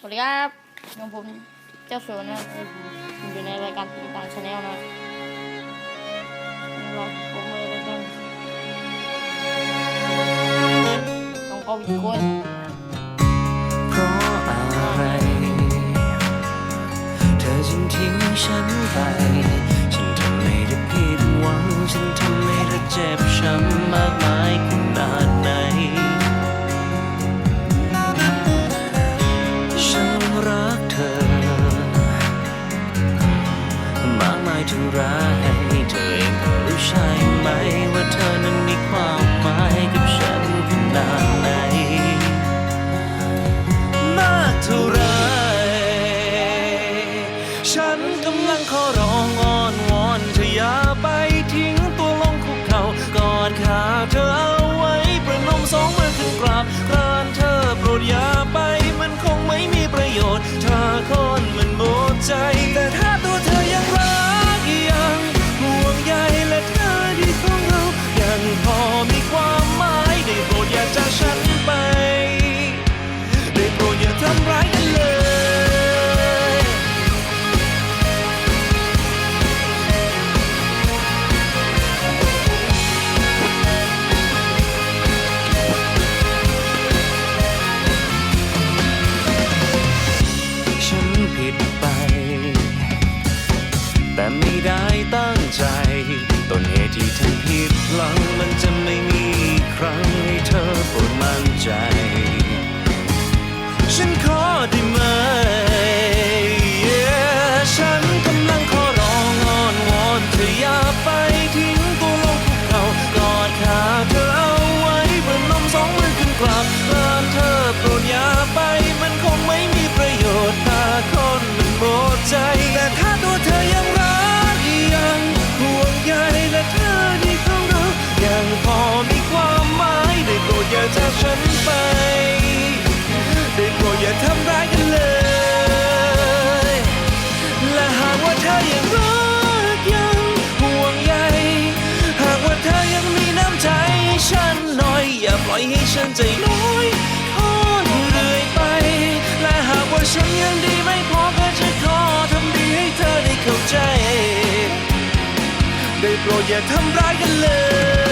สวัสดีครับของผมเจ้าสัวนะอยู่ในรายการต่างชาแนลนะลองผมเลยแล้วกันต้องเอาอีก้เพราะอะไร เธอจึงทิ้งฉันไป มากมายเท่าไรเธอเองก็รู้ใช่ไหม ว่าเธอนั้นมีความหมายกับฉันขนาดไหนมากเท่าไรฉันกำลังขอร้องอ้อนวอนเธออย่า ไม่ได้ตั้งใจ ต้นเหตุที่ทำผิดพลังมันจะไม่มีอีกครั้งให้เธอโปรดมั่นใจ ฉันขอได้ไหม Yeah ฉันกำลังขอร้องอ้อนวอนเธออย่าไปทิ้งตัวลงภูเขากอดขาเธอเอาไว้ประนมสองมือขึ้นกราบกรานเธอโปรดอย่าไป มันคงไม่มีประโยชน์ถ้าคนมันหมดใจ อยให้ฉันใจน้อยทอดเรื่อยไป และหากว่าฉันยังดีไม่พอก็จะขอทำดีให้เธอได้เข้าใจ ได้โปรดอย่าทำร้ายกันเลย